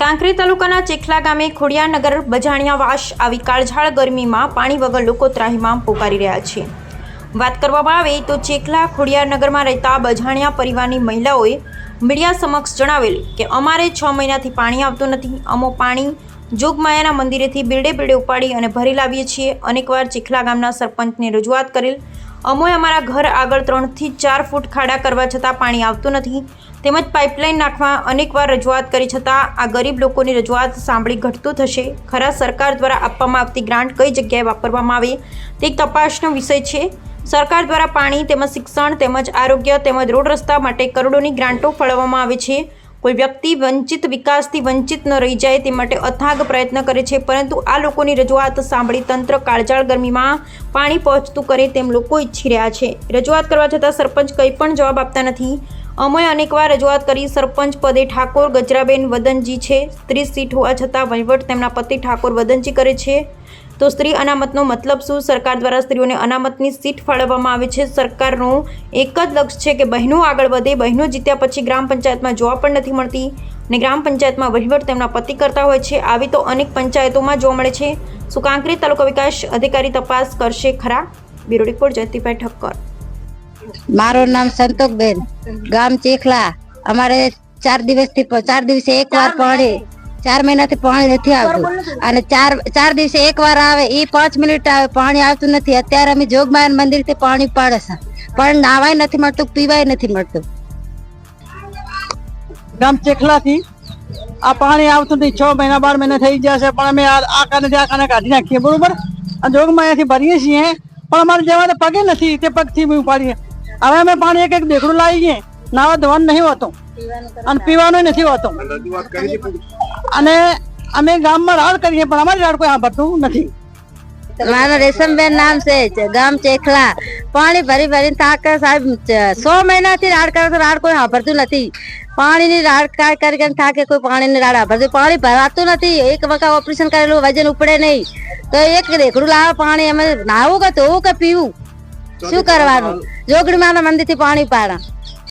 કાંકરી તાલુકાના ચેખલા ગામે ખોડિયાનગર બજાણિયા વાસ આવી કાળઝાળ ગરમીમાં પાણી વગર લોકો ત્રાહીમામ પોકારી રહ્યા છે. વાત કરવામાં આવે તો ચેખલા ખોડિયાનગરમાં રહેતા બજાણિયા પરિવારની મહિલાઓએ મીડિયા સમક્ષ જણાવેલ કે અમારે છ મહિનાથી પાણી આવતું નથી, અમો પાણી જોગમાયાના મંદિરેથી બિરડે બિરડે ઉપાડી અને ભરી લાવીએ છીએ. અનેકવાર ચેખલા ગામના સરપંચને રજૂઆત કરેલ અમોએ અમારા ઘર આગળ ત્રણથી ચાર ફૂટ ખાડા કરવા છતાં પાણી આવતું નથી. તેમજ પાઇપલાઇન નાખવા અનેકવાર રજૂઆત કરી છતાં આ ગરીબ લોકોની રજૂઆત સાંભળી ઘટતું થશે. ખરા સરકાર દ્વારા આપવામાં આવતી ગ્રાન્ટ કઈ જગ્યાએ વાપરવામાં આવે, તે તપાસનો વિષય છે. સરકાર દ્વારા પાણી તેમજ શિક્ષણ તેમજ આરોગ્ય તેમજ રોડ રસ્તા માટે કરોડોની ગ્રાન્ટો ફાળવવામાં આવે છે. કોઈ વ્યક્તિ વંચિત વિકાસથી વંચિત ન રહી જાય તે માટે અથાગ પ્રયત્ન કરે છે, પરંતુ આ લોકોની રજૂઆત સાંભળી તંત્ર કાળજાળ ગરમીમાં પાણી પહોંચતું કરે તેમ લોકો ઈચ્છી રહ્યા છે. રજૂઆત કરવા છતાં સરપંચ કંઈ પણ જવાબ આપતા નથી. અમે અનેકવાર રજૂઆત કરી, સરપંચ પદે ઠાકોર ગજરાબેન વદનજી છે. ત્રીસ સીટ હોવા છતાં વહીવટ તેમના પતિ ઠાકોર વદનજી કરે છે. તો સ્ત્રી અનામતનો મતલબ શું? સરકાર દ્વારા સ્ત્રીઓને અનામતની સીટ ફાળવવામાં આવે છે. સરકારનું એક જ લક્ષ્ય છે કે બહેનો આગળ વધે. બહેનો જીત્યા પછી ગ્રામ પંચાયતમાં જોવા પણ નથી મળતી અને ગ્રામ પંચાયતમાં વહીવટ તેમના પતિ કરતા હોય છે. આવી તો અનેક પંચાયતોમાં જોવા મળે છે. શું કાંકરી તાલુકા વિકાસ અધિકારી તપાસ કરશે ખરા? Bureau report Jayantibhai Thakkar. મારું નામ સંતોકબેન ગામ ચેખલા. અમારે ચાર દિવસથી ચાર દિવસે એક વાર પાણી ચાર મહિનાથી પાણી નથી આવતું. અને ચાર ચાર દિવસે એક વાર આવે એ પાંચ મિનિટ આવે પાણી આવતું નથી. અત્યારે અમે જોગમાયન મંદિરથી પાણી પાડે છે. પણ નાવાય નથી મળતું પીવાય નથી મળતું. ગામ ચેખલાથી આ પાણી આવતું નથી. છ મહિના બાર મહિના થઈ ગયા છે પણ અમે આ કાને આ કાને કાઢી નાખીએ બરોબર? અને જોગમાયાથી ભરીએ છીએ પણ અમારે જવા તો પગે નથી તે પગથી ઉપાડીએ. હવે અમે પાણી એક એક દેખડું લાવીએ. નાવા ધોવાનું નહીં હોતું. અને પીવાનું નથી હોતું. અને અમે ગામમાં રાડ કરીએ પણ અમારી રાડ કોઈ સાંભળતું નથી. મારું રેશમબેન નામ છે ગામ ચેખલા. પાણી ભરી ભરીને થાકે સાહેબ સો મહિનાથી રાડ કરે તો રાડ કોઈ સાંભળતું નથી. પાણીની રાડ કાઢ કરી કરીને થાકે કોઈ પાણીની રાડ સાંભળતું. પાણી ભરાતું નથી એક વખત ઓપરેશન કરેલું વજન ઉપડે નહીં. તો એક રેકડું લાવે પાણી અમે નાવું કે ધોવું કે પીવું? શું કરવાનું? જોગડી માના મંદિરથી પાણી પાડા.